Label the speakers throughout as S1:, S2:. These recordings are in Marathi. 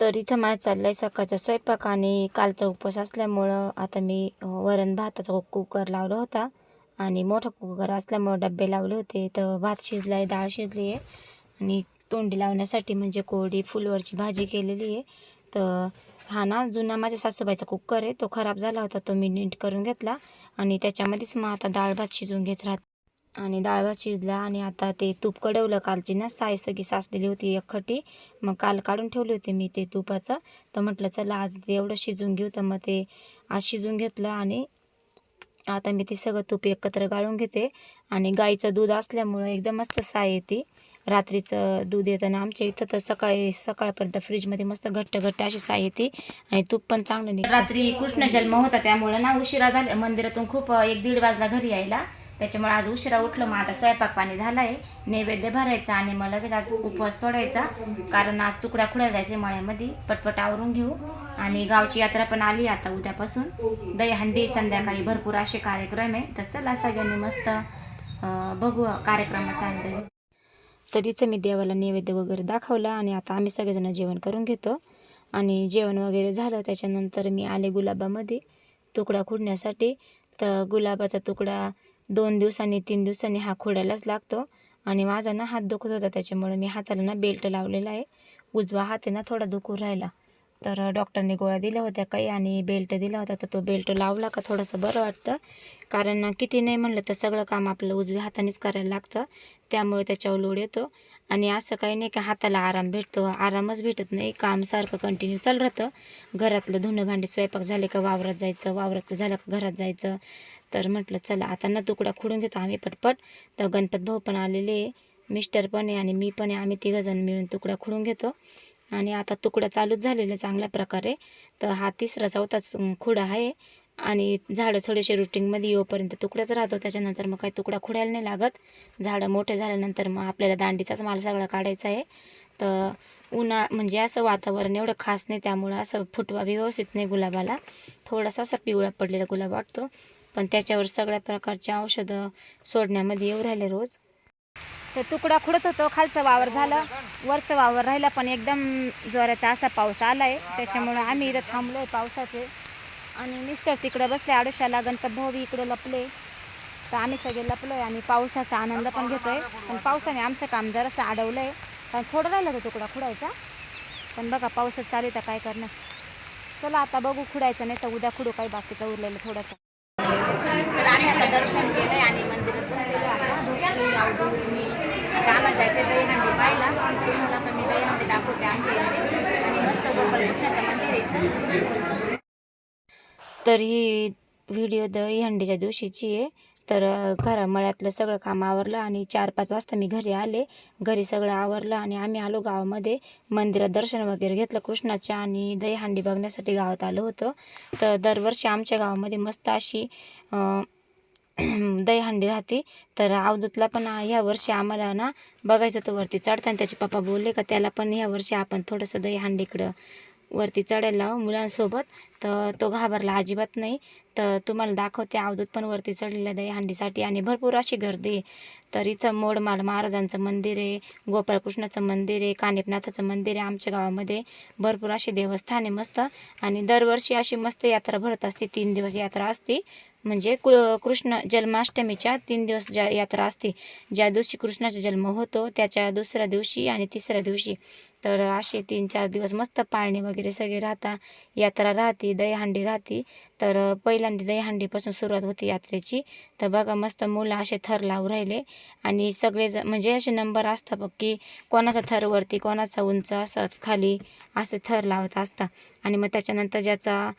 S1: तर इथं माझं चाललं आहे सकाळचा स्वयंपाक आणि कालचा उपवास असल्यामुळं आता मी वरण भाताचा कुकर लावला होता आणि मोठा कुकर असल्यामुळं डबे लावले होते. तर भात शिजला आहे डाळ शिजली आहे आणि तोंडी लावण्यासाठी म्हणजे कोरडी फुलवरची भाजी केलेली आहे. तर हा ना जुना माझ्या सासूबाईचा कुकर आहे तो खराब झाला होता तो मी नीट करून घेतला आणि त्याच्यामध्येच मग आता डाळ भात शिजवून घेत राहत. आणि डाळ भात शिजला आणि आता ते तूप कडवलं. कालची ना साय सगळी साचलेली होती एकखटी. मग काल काढून ठेवली होती मी ते तुपाचं. तर म्हटलं चला आज ते एवढं शिजून घेऊ. तर मग ते आज शिजून घेतलं आणि आता मी ते सगळं तूप एकत्र गाळून घेते. आणि गाईचं दूध असल्यामुळं एकदम मस्त साय येते. रात्रीचं दूध येताना आमच्या इथं तर सकाळी सकाळपर्यंत फ्रीजमध्ये मस्त घट्ट घट्ट अशी साय येते. आणि तूप पण चांगलं नाही रात्री कृष्ण जन्म होता त्यामुळं ना उशिरा झाला. मंदिरातून खूप एक दीड वाजला घरी यायला. त्याच्यामुळे आज उशिरा उठलो मग आता स्वयंपाक पाणी झाला आहे नैवेद्य भरायचा आणि मग लगेच आज उपवास सोडायचा. कारण आज तुकडा खुड्या जायचे मळ्यामध्ये. पटपट आवरून घेऊ. आणि गावची यात्रा पण आली आता उद्यापासून. दहीहंडी संध्याकाळी भरपूर असे कार्यक्रम आहे. तर चला सगळ्यांनी मस्त बघू कार्यक्रमाचा अंदाज तर इथं मी देवाला नैवेद्य वगैरे दाखवला आणि आता आम्ही सगळेजण जेवण करून घेतो. आणि जेवण वगैरे झालं त्याच्यानंतर मी आले गुलाबामध्ये तुकडा खुडण्यासाठी. तर गुलाबाचा तुकडा दोन दिवसांनी तीन दिवसांनी हा खोडायलाच लागतो. आणि माझा ना हात दुखत होता त्याच्यामुळे मी हाताला ना बेल्ट लावलेला आहे. उजवा हात आहे ना थोडा दुखून राहिला. तर डॉक्टरने गोळ्या दिल्या होत्या काही आणि बेल्ट दिला होता. तर तो बेल्ट लावला का थोडंसं बरं वाटतं. कारण किती नाही म्हणलं तर सगळं काम आपलं उजव्या हातानेच करायला लागतं. त्यामुळे त्याच्यावर लोड येतो. आणि असं काही नाही की हाताला आराम भेटतो. आरामच भेटत नाही. काम सारखं कंटिन्यू चालू राहतं. घरातलं धुणं भांडी स्वयंपाक झाले का वावरात जायचं वावरातलं झालं का घरात जायचं. तर म्हटलं चला आता ना तुकडा खुडून घेतो आम्ही पटपट. तर गणपत भाऊ पण आलेले आहे मिस्टर पण आहे आणि मी पण आहे. आम्ही तिघंजण मिळून तुकडा खुडून घेतो. आणि आता तुकडा चालूच झालेला आहे चांगल्या प्रकारे. तर हा तिसरा चौथाच खुडा आहे आणि झाडं थोडेसे रुटीनमध्ये येऊपर्यंत तुकडाच राहतो. त्याच्यानंतर मग काही तुकडा खुडायला नाही लागत. झाडं मोठे झाल्यानंतर मग आपल्याला दांडीचाच माल सगळा काढायचा आहे. तर उन्हा म्हणजे असं वातावरण एवढं खास नाही त्यामुळं असं फुटवा व्यवस्थित नाही गुलाबाला. थोडासा असा पिवळा पडलेला गुलाब वाटतो. पण त्याच्यावर सगळ्या प्रकारचे औषधं सोडण्यामध्ये येऊ राहिले रोज. तर तुकडा खुडत होतो खालचं वावर झालं. वरचं वावर राहिला पण एकदम जोराचा असा पाऊस आला आहे त्याच्यामुळं आम्ही इथं थांबलो आहे पावसाचे. आणि मिस्टर तिकडं बसले आडोशाला गणपत भाऊ इकडे इकडं लपले. तर आम्ही सगळे लपलो आहे आणि पावसाचा आनंद पण घेतो आहे पण पावसाने आमचं काम जरासं अडवलं आहे कारण थोडं राहिलं होतं तुकडा खुडायचा. पण बघा पावसात चालू तर काय करणार? चला आता बघू खुडायचं नाही तर उद्या खुडू काही बाकीचं उरलेलं थोडंसं. दर्शन केलं आहे आणि मंदिरात बसलेलो आता धुतली, अवधूत मी आता आम्हाला जायचं दहीहंडी पाहिला तुम्हाला पण मी दहीहंडी दाखवते आमच्या इथे. आणि मस्त गोपालकृष्णाचं मंदिर आहे. तर ही व्हिडिओ दहीहंडीच्या दिवशीची आहे. तर अ, घरा मळ्यातलं सगळं काम आवरलं आणि चार पाच वाजता मी घरी आले. घरी सगळं आवरलं आणि आम्ही आलो गावामध्ये. मंदिरात दर्शन वगैरे घेतलं कृष्णाच्या आणि दहीहांडी बघण्यासाठी गावात आलो होतो. तर दरवर्षी आमच्या गावामध्ये मस्त अशी दहीहांडी दहीहंडी राहते. तर अवधूतला पण ह्या वर्षी आम्हाला ना बघायचं होतं वरती चढताना. त्याचे पप्पा बोलले का त्याला पण ह्या वर्षी आपण थोडंसं दहीहंडीकडं वरती चढायला लावू मुलांसोबत. तर तो घाबरला अजिबात नाही. तर तुम्हाला दाखवते अवधूत पण वरती चढलेलं दहीहंडीसाठी आणि भरपूर अशी गर्दी आहे. तर इथं मोडमाल महाराजांचं मंदिर आहे गोपाळकृष्णाचं मंदिर आहे कानिपनाथाचं मंदिर आहे आमच्या गावामध्ये. भरपूर अशी देवस्थान आहे मस्त. आणि दरवर्षी अशी मस्त यात्रा भरत असते तीन दिवस यात्रा असते. म्हणजे कृ कृष्ण जन्माष्टमीच्या तीन दिवस ज्या यात्रा असते ज्या दिवशी कृष्णाचा जन्म होतो त्याच्या दुसऱ्या दिवशी आणि तिसऱ्या दिवशी. तर असे तीन चार दिवस मस्त पाळणे वगैरे सगळे राहतात यात्रा राहते दहीहंडी राहते. तर पहिल्यांदा दहीहंडीपासून सुरुवात होती यात्रेची. तर बघा मस्त मुलं असे थर लावून राहिले. आणि सगळे ज म्हणजे असे नंबर असतात बघ की कोणाचा थरवरती कोणाचा उंच असं खाली असे थर लावत असतात. आणि मग त्याच्यानंतर ज्याचा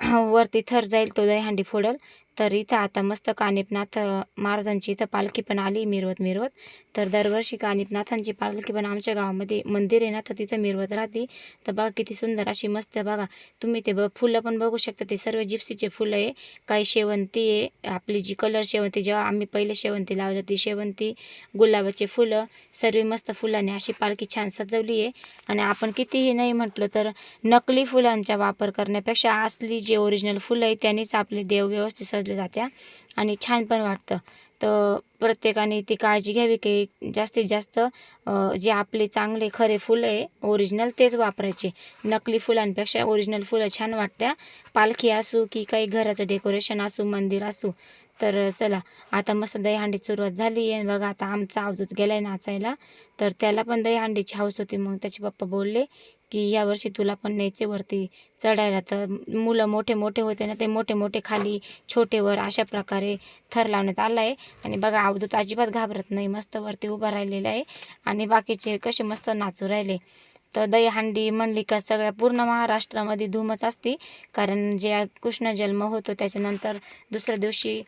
S1: वरती थर जाईल तो दहीहंडी फोडल. तर इथं आता मस्त कानिपनाथ महाराजांची इथं पालखी पण आली मिरवत मिरवत. तर दरवर्षी कानिपनाथांची पालखी पण आमच्या गावामध्ये मंदिर आहे ना तर तिथं मिरवत राहते. तर बघा किती सुंदर अशी मस्त बघा. तुम्ही ते ब फुलं पण बघू शकता. ते सर्व जिप्सीचे फुलं आहे. काही शेवंती आहे. आपली जी कलर शेवंती जेव्हा आम्ही पहिले शेवंती लावत ती शेवंती गुलाबाचे फुलं सर्व मस्त फुलाने अशी पालखी छान सजवली आहे. आणि आपण कितीही नाही म्हटलं तर नकली फुलांचा वापर करण्यापेक्षा असली जे ओरिजिनल फुलं आहे त्यांनीच आपले देव व्यवस्थित सज समजल्या जात्या आणि छान पण वाटतं. तर प्रत्येकाने ती काळजी घ्यावी की जास्तीत जास्त जे आपले चांगले खरे फुलं आहे ओरिजिनल तेच वापरायचे. नकली फुलांपेक्षा ओरिजिनल फुलं छान वाटत्या. पालखी असू की काही घराचं डेकोरेशन असू मंदिर असू तर चला आता मस्त दहीहंडी सुरुवात झाली आहे. बघा आता आमचा अवधूत गेला आहे नाचायला. तर त्याला पण दहीहंडीची हौस होती मग त्याचे पप्पा बोलले की यावर्षी तुला पण न्यायचे वरती चढायला. तर मुलं मोठे मोठे होते ना ते मोठे मोठे खाली छोटेवर अशा प्रकारे थर लावण्यात आला आहे. आणि बघा अवधूत अजिबात घाबरत नाही मस्त वरती उभा राहिलेला आहे. आणि बाकीचे कसे मस्त नाचू राहिले. तर दहीहंडी म्हणली का सगळ्या पूर्ण महाराष्ट्रामध्ये धूमच असते. कारण जे कृष्ण जन्म होतो त्याच्यानंतर दुसऱ्या दिवशी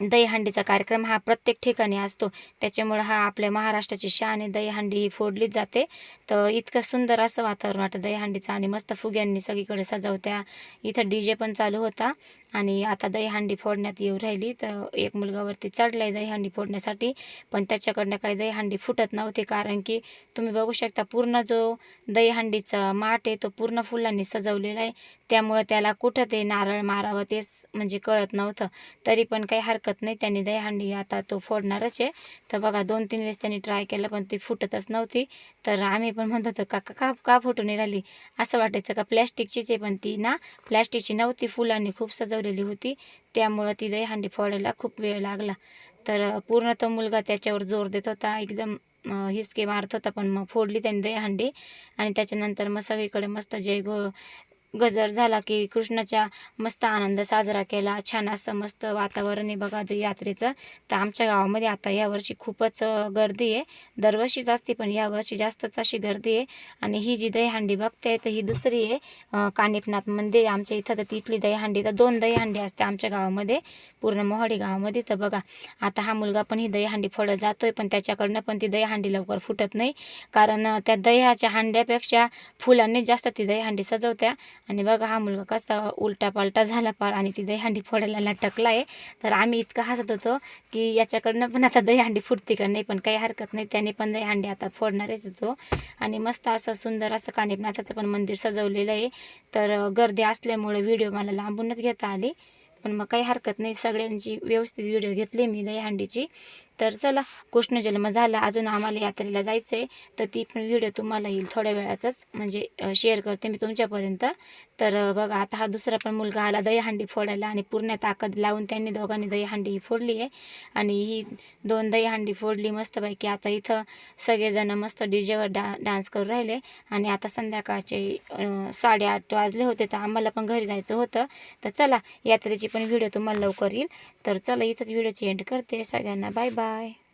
S1: दहीहंडीचा कार्यक्रम हा प्रत्येक ठिकाणी असतो. त्याच्यामुळं हा आपल्या महाराष्ट्राची शान आहे दहीहंडी ही फोडलीच जाते. तर इतकं सुंदर असं वातावरण वाटतं दहीहंडीचं आणि मस्त फुग्यांनी सगळीकडे सजवत्या. इथं डी जे पण चालू होता आणि आता दहीहंडी फोडण्यात येऊ राहिली. तर एक मुलगावरती चढला आहे दहीहंडी फोडण्यासाठी. पण त्याच्याकडनं काही दहीहंडी फुटत नव्हती कारण की तुम्ही बघू शकता पूर्ण जो दहीहंडीचा माठ आहे तो पूर्ण फुलांनी सजवलेला आहे. त्यामुळं त्याला कुठं ते नारळ मारावं तेच म्हणजे कळत नव्हतं. तरी पण काही हरकत नाही. त्यांनी दहीहंडी आता तो फोडणारच आहे. तर बघा दोन तीन वेळेस त्यांनी ट्राय केलं पण ती फुटतच नव्हती. तर आम्ही पण म्हणत होतो का का- का फुटून नाही राहिली? असं वाटायचं का प्लॅस्टिकचीच आहे पण ती ना. प्लॅस्टिकची नव्हती फुलांनी खूप सजवलेली होती. त्यामुळं ती दहीहंडी फोडायला खूप वेळ लागला. तर पूर्ण तो मुलगा त्याच्यावर जोर देत होता. एकदम हिसके मारत होता पण मग फोडली त्यांनी दहीहंडी आणि त्याच्यानंतर मग सगळीकडे मस्त जय गो गजर झाला की कृष्णाच्या मस्त आनंद साजरा केला. छान असं मस्त वातावरण आहे बघा जे यात्रेचं. तर आमच्या गावामध्ये आता यावर्षी खूपच गर्दी आहे. दरवर्षीच असते पण यावर्षी जास्तच अशी गर्दी आहे. आणि ही जी दहीहंडी बघते तर ही दुसरी आहे कानिपनाथ मंदिर. आमच्या इथं तर तिथली दहीहंडी तर दोन दहीहंडी असते आमच्या गावामध्ये पूर्ण मोहाडी गावामध्ये. तर बघा आता हा मुलगा पण ही दहीहंडी फोडत जातोय पण त्याच्याकडनं पण ती दहीहंडी लवकर फुटत नाही. कारण त्या दह्याच्या हांड्यापेक्षा फुलांनीच जास्त ती दहीहंडी सजवत्या. आणि बघा हा मुलगा कसा उलटा पालटा झाला पार आणि ती दहीहंडी फोडायला लटकला आहे तर आम्ही इतकं हसत होतो की याच्याकडनं पण आता दहीहंडी फुटते का नाही पण काही हरकत नाही. त्याने पण दहीहंडी आता फोडणारच होतो. आणि मस्त असं सुंदर असं कानिपनाथाचं पण मंदिर सजवलेलं आहे. तर गर्दी असल्यामुळे व्हिडिओ मला लांबूनच घेता आली. पण मग काही हरकत नाही. सगळ्यांची व्यवस्थित व्हिडिओ घेतली मी दहीहंडीची. तर चला कृष्ण जन्म झाला अजून आम्हाला यात्रेला जायचं आहे तर ती पण व्हिडिओ तुम्हाला येईल थोड्या वेळातच म्हणजे शेअर करते मी तुमच्यापर्यंत. तर बघा आता हा दुसरा पण मुलगा आला दहीहंडी फोडायला आणि पूर्ण ताकद लावून त्यांनी दोघांनी दहीहंडी फोडली आहे. आणि ही दोन दहीहंडी फोडली मस्तपैकी. आता इथं सगळेजण मस्त डीजेवर डा डान्स करू राहिले. आणि आता संध्याकाळचे साडेआठ वाजले होते तर आम्हाला पण घरी जायचं होतं. तर चला यात्रेची पण व्हिडिओ तुम्हाला लवकर येईल. तर चला इथंच व्हिडिओची एंड करते. सगळ्यांना बाय बाय Bye.